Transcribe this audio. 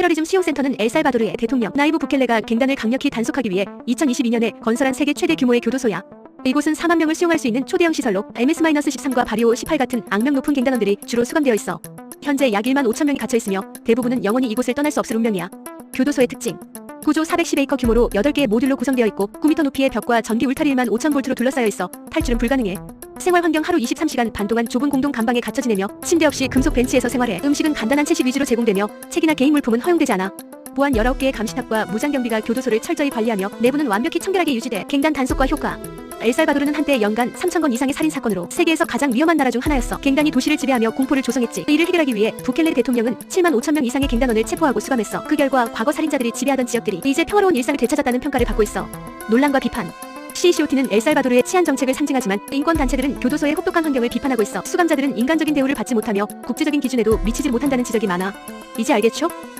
테러리즘 수용센터는 엘살바도르의 대통령 나이브 부켈레가 갱단을 강력히 단속하기 위해 2022년에 건설한 세계 최대 규모의 교도소야. 이곳은 4만 명을 수용할 수 있는 초대형 시설로 MS-13과 바리오 18 같은 악명 높은 갱단원들이 주로 수감되어 있어. 현재 약 1만 5천 명이 갇혀 있으며 대부분은 영원히 이곳을 떠날 수 없을 운명이야. 교도소의 특징. 구조 410에이커 규모로 8개의 모듈로 구성되어 있고 9m 높이의 벽과 전기 울타리 1만 5천 볼트로 둘러싸여 있어 탈출은 불가능해. 생활 환경 하루 23시간 반 동안 좁은 공동 감방에 갇혀 지내며 침대 없이 금속 벤치에서 생활해. 음식은 간단한 채식 위주로 제공되며 책이나 개인 물품은 허용되지 않아. 보안 19개의 감시탑과 무장 경비가 교도소를 철저히 관리하며 내부는 완벽히 청결하게 유지돼. 갱단 단속과 효과. 엘살바도르는 한때 연간 3,000건 이상의 살인 사건으로 세계에서 가장 위험한 나라 중 하나였어. 갱단이 도시를 지배하며 공포를 조성했지. 이를 해결하기 위해 부켈레 대통령은 7만 5천 명 이상의 갱단원을 체포하고 수감했어. 그 결과 과거 살인자들이 지배하던 지역들이 이제 평화로운 일상을 되찾았다는 평가를 받고 있어. 논란과 비판. CCOT는 엘살바도르의 치안 정책을 상징하지만 인권 단체들은 교도소의 혹독한 환경을 비판하고 있어. 수감자들은 인간적인 대우를 받지 못하며 국제적인 기준에도 미치지 못한다는 지적이 많아. 이제 알겠죠?